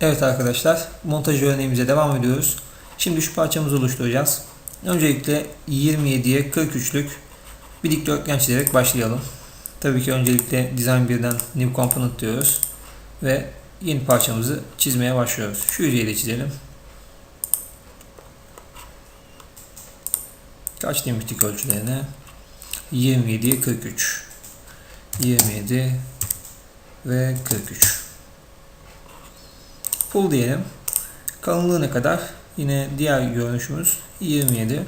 Evet arkadaşlar, montaj örneğimize devam ediyoruz. Şimdi şu parçamızı oluşturacağız. Öncelikle 27'ye 43'lük bir dikdörtgen çizerek başlayalım. Tabii ki öncelikle Design 1'den New Component diyoruz. Ve yeni parçamızı çizmeye başlıyoruz. Şu yüzeyi de çizelim. Kaç demiştik ölçülerine? 27'ye 43. 27 ve 43. Full diyelim. Kalınlığı ne kadar? Yine diğer görünüşümüz 27.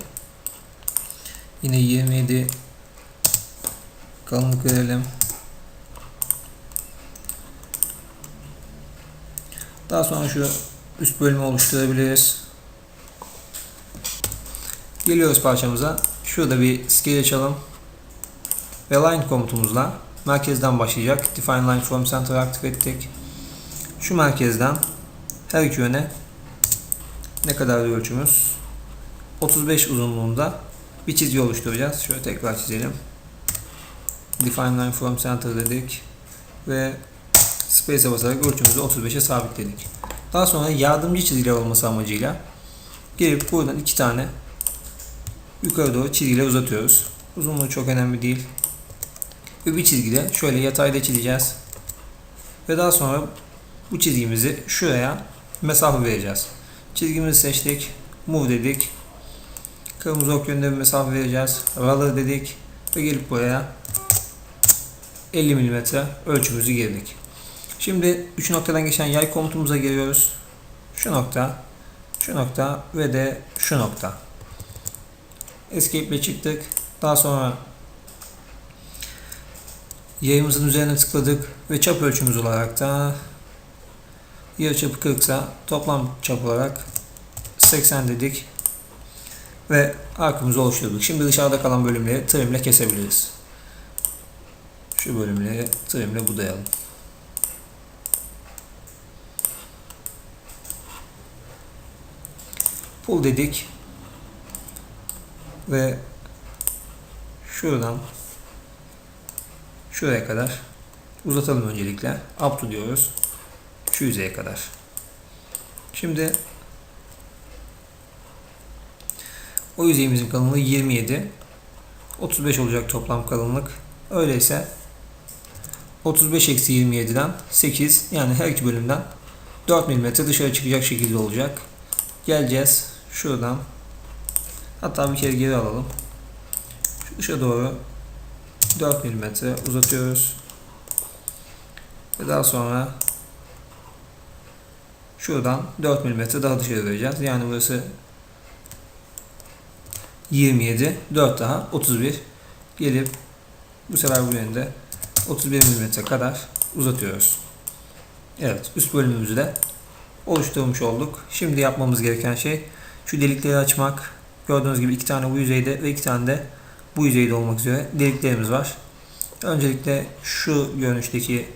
Yine 27 kalınlık verelim. Daha sonra şu üst bölümü oluşturabiliriz. Geliyoruz parçamıza. Şurada bir scale açalım. Ve line komutumuzla merkezden başlayacak. Define line from center aktif ettik. Şu merkezden her iki yöne ne kadar ölçümüz? 35 uzunluğunda bir çizgi oluşturacağız. Şöyle tekrar çizelim. Define line from center dedik. Ve space'e basarak ölçümüzü 35'e sabitledik. Daha sonra yardımcı çizgiler olması amacıyla gelip buradan iki tane yukarı doğru çizgiler uzatıyoruz. Uzunluğu çok önemli değil. Ve bir çizgide şöyle yatayda çizeceğiz. Ve daha sonra bu çizgimizi şuraya mesafe vereceğiz. Çizgimizi seçtik. Move dedik. Kırmızı ok yönünde bir mesafe vereceğiz. Roller dedik. Ve gelip buraya 50 mm ölçümüzü girdik. Şimdi 3 noktadan geçen yay komutumuza geliyoruz. Şu nokta, şu nokta ve de şu nokta. Escape ile çıktık. Daha sonra yayımızın üzerine tıkladık ve çap ölçümüz olarak da yarı çapı 40 ise toplam çap olarak 80 dedik ve arkamızı oluşturduk. Şimdi dışarıda kalan bölümleri trimle kesebiliriz. Şu bölümleri trimle budayalım. Pull dedik ve şuradan şuraya kadar uzatalım öncelikle. Up to diyoruz. Şu yüzeye kadar. Şimdi o yüzeyimizin kalınlığı 27. 35 olacak toplam kalınlık. Öyleyse 35 eksi 27'den 8 yani her iki bölümden 4 mm dışarı çıkacak şekilde olacak. Geleceğiz şuradan hatta bir kere geri alalım. Şu dışa doğru 4 mm uzatıyoruz. Ve daha sonra şuradan 4 mm daha dışarı vereceğiz. Yani burası 27, 4 daha 31 gelip bu sefer bu yönde 31 mm kadar uzatıyoruz. Evet, üst bölümümüzü de oluşturmuş olduk. Şimdi yapmamız gereken şey şu delikleri açmak. Gördüğünüz gibi iki tane bu yüzeyde ve iki tane de bu yüzeyde olmak üzere deliklerimiz var. Öncelikle şu görünüşteki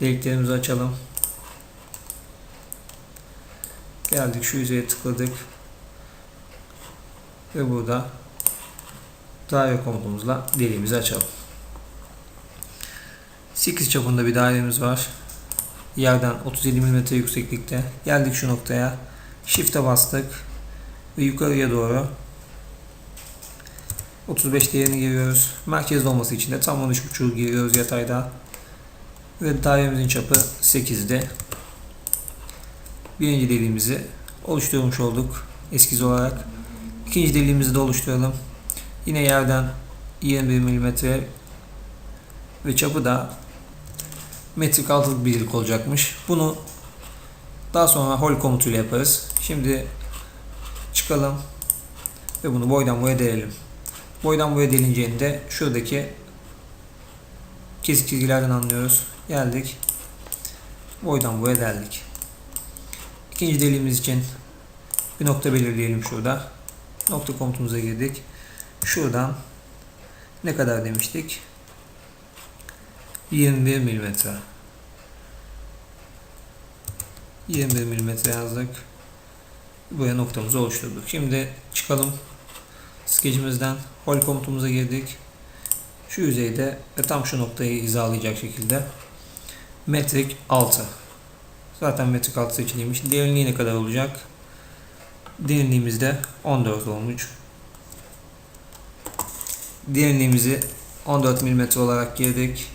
deliklerimizi açalım. Geldik şu yüzeye tıkladık. Ve burada daire komutumuzla deliğimizi açalım. 8 çapında bir dairemiz var. Yerden 37 mm yükseklikte. Geldik şu noktaya. Shift'e bastık. Ve yukarıya doğru 35 değerini giriyoruz. Merkezde olması için de tam 13.5'u giriyoruz yatayda. Ve dairemizin çapı 8'de. Birinci deliğimizi oluşturmuş olduk eskiz olarak. İkinci deliğimizi de oluşturalım. Yine yerden 21 mm ve çapı da metrik altılık bir delik olacakmış. Bunu daha sonra hol komutuyla yaparız. Şimdi çıkalım ve bunu boydan boya delelim. Boydan boya delineceğini de şuradaki kesik çizgilerden anlıyoruz. Geldik. Boydan boya deldik. İkinci deliğimiz için bir nokta belirleyelim şurada. Nokta komutumuza girdik. Şuradan ne kadar demiştik? 21 mm. 21 mm yazdık. Buraya noktamızı oluşturduk. Şimdi çıkalım. Skecimizden hol komutumuza girdik. Şu yüzeyde ve tam şu noktayı hizalayacak şekilde metrik 6. Zaten metrik altı seçiliymiş. Derinliği ne kadar olacak? Derinliğimiz de 14 olmuş. Derinliğimizi 14 mm olarak girdik.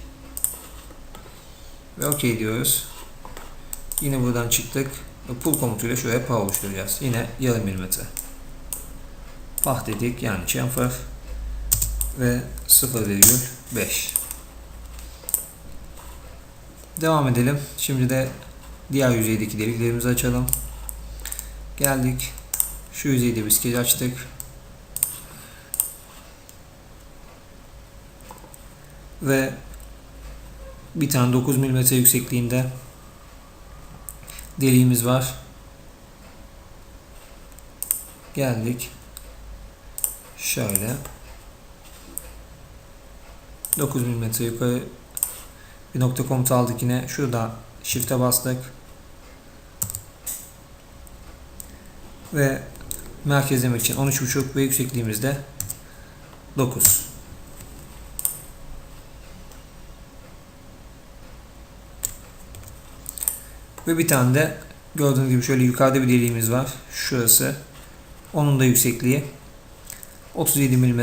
Ve OK diyoruz. Yine buradan çıktık. Ve pull komutuyla şuraya pah oluşturacağız. Yine yarım milimetre. Pah dedik yani chamfer ve 0,5 Devam edelim. Şimdi de diğer yüzeydeki deliklerimizi açalım. Geldik. Şu yüzeyde bir skeç açtık. Ve bir tane 9 mm yüksekliğinde deliğimiz var. Geldik. Şöyle 9 mm yukarı bir nokta komutu aldık yine. Şurada shift'e bastık. Ve merkezlemek için 13.5 ve yüksekliğimizde 9. Ve bir tane de gördüğünüz gibi şöyle yukarıda bir deliğimiz var. Şurası. Onun da yüksekliği 37 mm.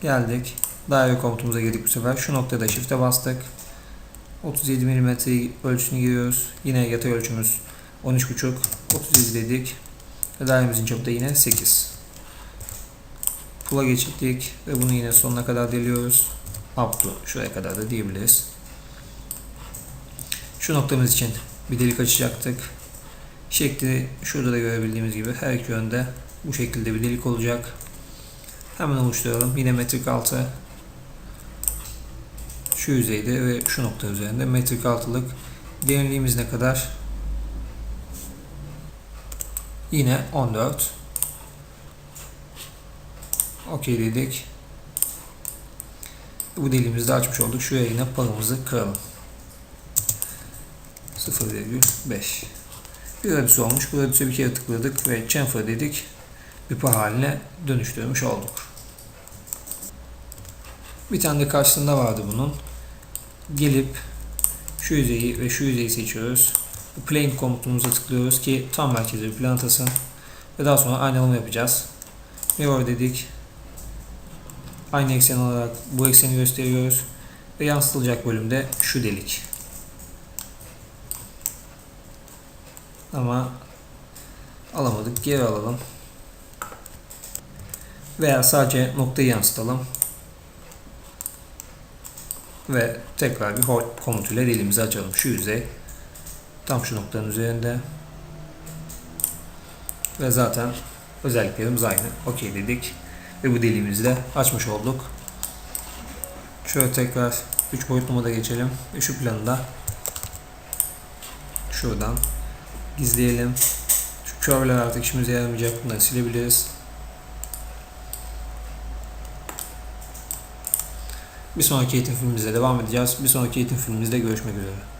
Geldik. Daire komutumuza girdik bu sefer. Şu noktada shift'e bastık. 37 mm ölçüsünü giriyoruz. Yine yatay ölçümüz 13.5 37 dedik. Ve dairemizin çapı da yine 8. Pula geçirdik ve bunu yine sonuna kadar deliyoruz. Up to şuraya kadar da diyebiliriz. Şu noktamız için bir delik açacaktık. Şekli şurada da görebildiğimiz gibi her iki yönde bu şekilde bir delik olacak. Hemen oluşturalım. Yine metrik altı şu yüzeyde ve şu nokta üzerinde metrik altılık derinliğimiz ne kadar? Yine 14. Okey dedik. Bu deliğimizi de açmış olduk. Şuraya yine parımızı kıralım. 0,5 Bir radüsü olmuş. Bu radüse bir kere tıkladık ve chamfer dedik. Bir par haline dönüştürmüş olduk. Bir tane de karşısında vardı bunun. Gelip şu yüzeyi ve şu yüzeyi seçiyoruz. Plane komutumuza tıklıyoruz ki tam merkeze bir plan atasın. Ve daha sonra aynalama yapacağız. Mirror dedik. Aynı eksen olarak bu ekseni gösteriyoruz. Ve yansıtılacak bölümde şu delik. Ama alamadık. Geri alalım. Veya sadece noktayı yansıtalım. Ve tekrar bir hold komutuyla dilimizi açalım. Şu yüzey tam şu noktanın üzerinde. Ve zaten özelliklerimiz aynı. Okey dedik. Ve bu deliğimizi de açmış olduk. Şöyle tekrar 3 boyutlu moda geçelim. Ve şu planı da şuradan gizleyelim. Şu curve'ler artık işimize yaramayacak. Bunları silebiliriz. Bir sonraki eğitim filmimizde devam edeceğiz. Bir sonraki eğitim filmimizde görüşmek üzere.